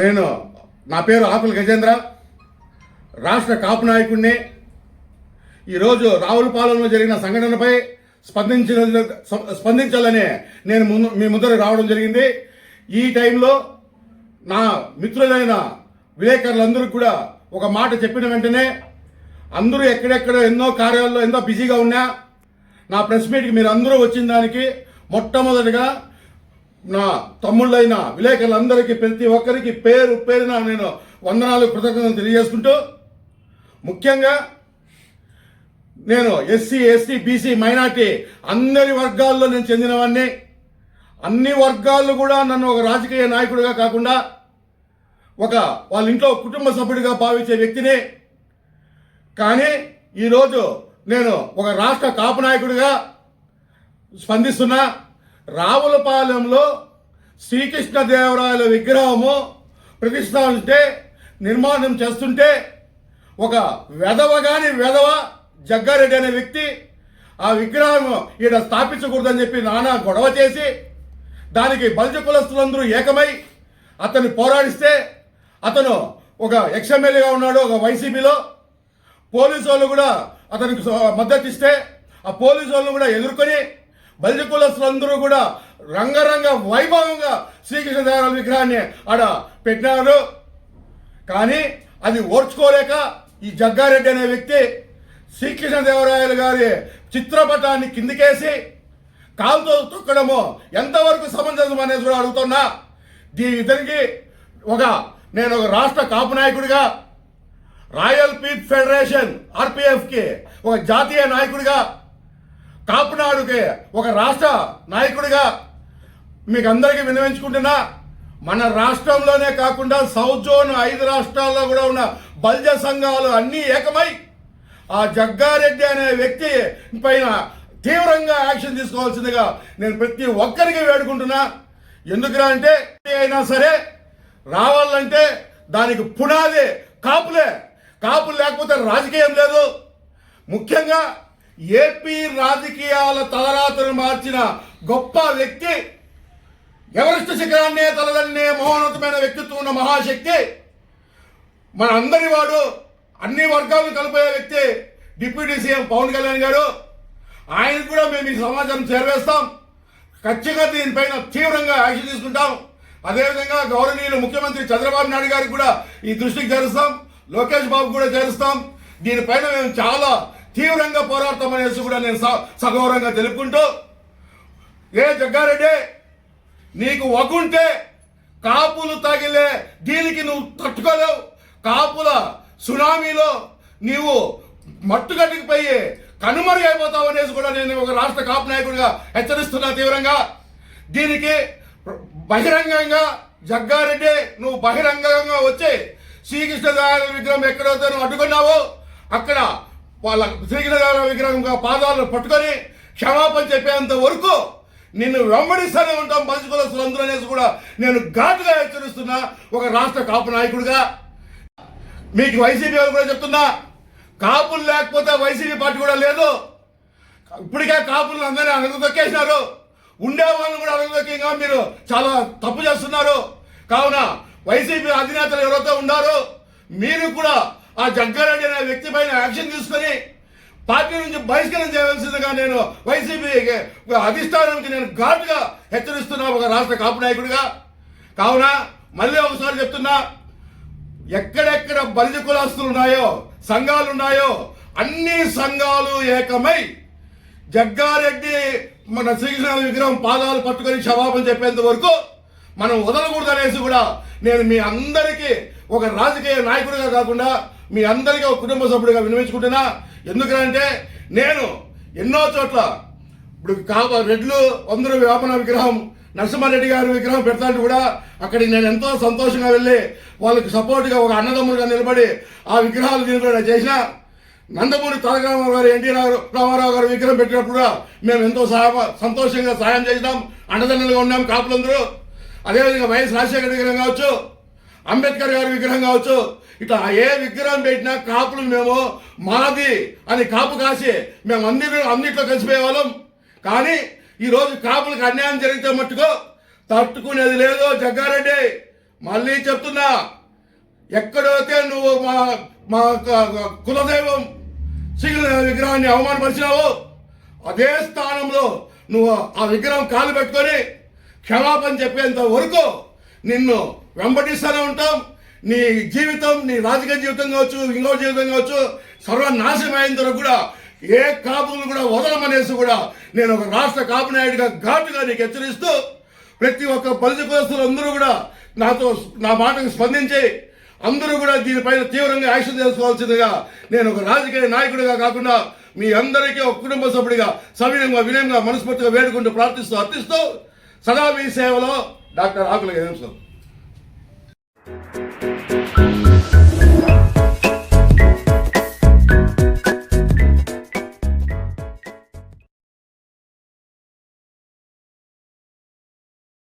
నేను నా పేరు ఆకుల గజేంద్ర. రాష్ట్ర కాపు నాయకుడిని ఈరోజు రావులపాలెంలో జరిగిన సంఘటనపై స్పందించిన స్పందించాలని నేను ముందు మీ ముందర రావడం జరిగింది. ఈ టైంలో నా మిత్రులైన విలేకరులందరికీ కూడా ఒక మాట చెప్పిన వెంటనే అందరూ ఎక్కడెక్కడ ఎన్నో కార్యాల్లో ఎంతో బిజీగా ఉన్నా నా ప్రెస్ మీట్కి మీరు అందరూ వచ్చిన దానికి మొట్టమొదటిగా నా తమ్ముళ్ళైన విలేకరులందరికీ ప్రతి ఒక్కరికి పేరు పేరున నేను వందనాలు కృతజ్ఞతలు తెలియజేసుకుంటూ ముఖ్యంగా నేను ఎస్సీ ఎస్టీ బీసీ మైనార్టీ అందరి వర్గాల్లో నేను చెందినవాడిని అన్ని వర్గాల్లో కూడా నన్ను ఒక రాజకీయ నాయకుడిగా కాకుండా ఒక వాళ్ళ ఇంట్లో కుటుంబ సభ్యుడిగా భావించే వ్యక్తిని. కానీ ఈరోజు నేను ఒక రాష్ట్ర కాపు నాయకుడిగా స్పందిస్తున్నా. రావులపాలెంలో శ్రీకృష్ణదేవరాయల విగ్రహము ప్రతిష్టాంటే నిర్మాణం చేస్తుంటే ఒక వెధవ గాని వెధవ జగ్గారెడ్డి అనే వ్యక్తి ఆ విగ్రహం ఈడ స్థాపించకూడదని చెప్పి నానా గొడవ చేసి దానికి బల్జ కులస్తులందరూ ఏకమై అతన్ని పోరాడిస్తే అతను ఒక ఎక్స్ఎమ్మెల్యేగా ఉన్నాడు ఒక వైసీపీలో. పోలీసు వాళ్ళు కూడా అతనికి మద్దతు ఇస్తే ఆ పోలీసు వాళ్ళు కూడా ఎదుర్కొని బలిజ కులస్తులందరూ కూడా రంగరంగ వైభవంగా శ్రీకృష్ణదేవరాయల విగ్రహాన్ని ఆడ పెట్టినారు. కానీ అది ఓర్చుకోలేక ఈ జగ్గారెడ్డి అనే వ్యక్తి శ్రీకృష్ణదేవరాయలు గారి చిత్రపటాన్ని కిందికేసి కాలుతో తొక్కడము ఎంతవరకు సమంజసం అనేది కూడా అడుగుతున్నా. దీని ఇద్దరికి ఒక నేను ఒక రాష్ట్ర కాపు నాయకుడిగా రాయల్ పీప్ ఫెడరేషన్ ఆర్పిఎఫ్కి ఒక జాతీయ నాయకుడిగా కాపునాడుకి ఒక రాష్ట్ర నాయకుడిగా మీకు అందరికీ వినవించుకుంటున్నా మన రాష్ట్రంలోనే కాకుండా సౌత్ జోన్ ఐదు రాష్ట్రాల్లో కూడా ఉన్న బల్జ సంఘాలు అన్నీ ఏకమై ఆ జగ్గారెడ్డి అనే వ్యక్తి పైన తీవ్రంగా యాక్షన్ తీసుకోవాల్సిందిగా నేను ప్రతి ఒక్కరికి వేడుకుంటున్నా. ఎందుకురా అంటే అయినా సరే రావాలంటే దానికి పునాది కాపులే. కాపులు లేకపోతే రాజకీయం లేదు. ముఖ్యంగా ఏపీ రాజకీయాల తలరాతను మార్చిన గొప్ప వ్యక్తి ఎవరెస్ట్ శిఖరాన్నే తలదన్నే మహోన్నతమైన వ్యక్తిత్వం ఉన్న మహాశక్తి మన అందరి వాడు అన్ని వర్గాలను కలిపే వ్యక్తి డిప్యూటీ సీఎం పవన్ కళ్యాణ్ గారు. ఆయనకు కూడా మేము ఈ సమాచారం చేరవేస్తాం. ఖచ్చితంగా దీనిపైన తీవ్రంగా యాక్షన్ తీసుకుంటాం. అదేవిధంగా గౌరవనీయులు ముఖ్యమంత్రి చంద్రబాబు నాయుడు గారికి కూడా ఈ దృష్టికి చేరుస్తాం. లోకేష్ బాబు కూడా చేరుస్తాం. దీనిపైన మేము చాలా తీవ్రంగా పోరాడతామనేసి కూడా నేను స- సగౌరవంగా తెలుపుకుంటూ ఏ జగ్గారెడ్డి నీకు వగుంటే కాపులు తగిలే దీనికి నువ్వు తట్టుకోలేవు. కాపుల సునామీలో నీవు మట్టుగట్టుకుపోయి కనుమరుగు అయిపోతావు అనేసి కూడా నేను ఒక రాష్ట్ర కాపు నాయకుడిగా హెచ్చరిస్తున్నా తీవ్రంగా. దీనికి బహిరంగంగా జగ్గారెడ్డి నువ్వు బహిరంగంగా వచ్చి శ్రీకృష్ణ విగ్రహం ఎక్కడైతే నువ్వు అడ్డుకున్నావో అక్కడ వాళ్ళ శ్రీకృష్ణదేవరాయల విగ్రహంగా పాదాలను పట్టుకొని క్షమాపణ చెప్పేంత వరకు నిన్ను వెంబడిస్తూనే ఉంటాం పంచుకులస్తులందరూ అనేసి కూడా నేను ఘాటుగా హెచ్చరిస్తున్నా. ఒక రాష్ట్ర కాపు నాయకుడిగా మీకు వైసీపీ వాళ్ళు కూడా చెప్తున్నా. కాపులు లేకపోతే వైసీపీ పార్టీ కూడా లేదు. ఇప్పటికే కాపులను అందరినీ అణగదొక్కేసినారు. ఉండే వాళ్ళని కూడా అణగదొక్కిగా మీరు చాలా తప్పు చేస్తున్నారు. కావున వైసీపీ అధినేతలు ఎవరైతే ఉన్నారో మీరు కూడా ఆ జగ్గారెడ్డి అనే వ్యక్తి పైన యాక్షన్ తీసుకొని పార్టీ నుంచి బహిష్కరణ చేయవలసిందిగా నేను వైసీపీ అధిష్టానానికి నేను ఘాటుగా హెచ్చరిస్తున్నా ఒక రాష్ట్ర కాపు నాయకుడిగా కావున మళ్ళీ ఒకసారి చెప్తున్నా ఎక్కడెక్కడ బలిజ కులాస్తులు ఉన్నాయో సంఘాలు ఉన్నాయో అన్ని సంఘాలు ఏకమై జగ్గారెడ్డి మన శ్రీకృష్ణ విగ్రహం పాదాలు పట్టుకొని క్షమాపణ చెప్పేంత వరకు మనం వదలకూడదు అనేసి కూడా నేను మీ అందరికీ ఒక రాజకీయ నాయకుడిగా కాకుండా మీ అందరికీ ఒక కుటుంబ సభ్యుడిగా వినిపించుకుంటున్నా ఎందుకంటే నేను ఎన్నో చోట్ల ఇప్పుడు కావ రెడ్లు అందరూ వేపన విగ్రహం నరసింహారెడ్డి గారి విగ్రహం పెడతాంటే కూడా అక్కడికి నేను ఎంతో సంతోషంగా వెళ్ళి వాళ్ళకి సపోర్ట్గా ఒక అన్నదమ్ముడిగా నిలబడి ఆ విగ్రహాలు దీనిలో చేసిన నందమూరి తారక రామారావు గారు ఎన్టీ రామారావు గారు విగ్రహం పెట్టినప్పుడు కూడా మేము ఎంతో సహాయ సంతోషంగా సహాయం చేసినాం. అండదండలుగా ఉన్నాం కాపులందరూ. అదేవిధంగా వైఎస్ రాజశేఖర విగ్రహం కావచ్చు అంబేద్కర్ గారి విగ్రహం కావచ్చు. ఇట్లా ఏ విగ్రహం పెట్టినా కాపులు మేము మాది అని కాపు కాసి మేము అన్ని అన్నిట్లో కలిసిపోయే వాళ్ళం కానీ ఈరోజు కాపులకు అన్యాయం జరిగితే మట్టుకో తట్టుకునేది లేదు జగ్గారెడ్డి. మళ్ళీ చెప్తున్నా ఎక్కడైతే నువ్వు మా మా కులదైవం శ్రీకృష్ణ విగ్రహాన్ని అవమానపరిచినావు అదే స్థానంలో నువ్వు ఆ విగ్రహం కాలు పెట్టుకొని క్షమాపణ చెప్పేంత వరకు నిన్ను వెంబడిస్తూనే ఉంటాం. నీ జీవితం నీ రాజకీయ జీవితం కావచ్చు ఇంకో జీవితం కావచ్చు సర్వనాశనం అయిన తర్వాత కూడా ఏ కాపులు కూడా వదలమనేసి కూడా నేను ఒక రాష్ట్ర కాపు నాయుడిగా ఘాటుగా నీకు హెచ్చరిస్తూ ప్రతి ఒక్క బలిత కులస్తులు అందరూ కూడా నాతో నా మాటకు స్పందించి అందరూ కూడా దీనిపైన తీవ్రంగా యాక్షన్ తీసుకోవాల్సిందిగా నేను ఒక రాజకీయ నాయకుడిగా కాకుండా మీ అందరికీ ఒక కుటుంబ సభ్యుడిగా సవినయంగా వినయంగా మనస్ఫూర్తిగా వేడుకుంటూ ప్రార్థిస్తూ అర్థిస్తూ సదా మీ సేవలో డాక్టర్ ఆకుల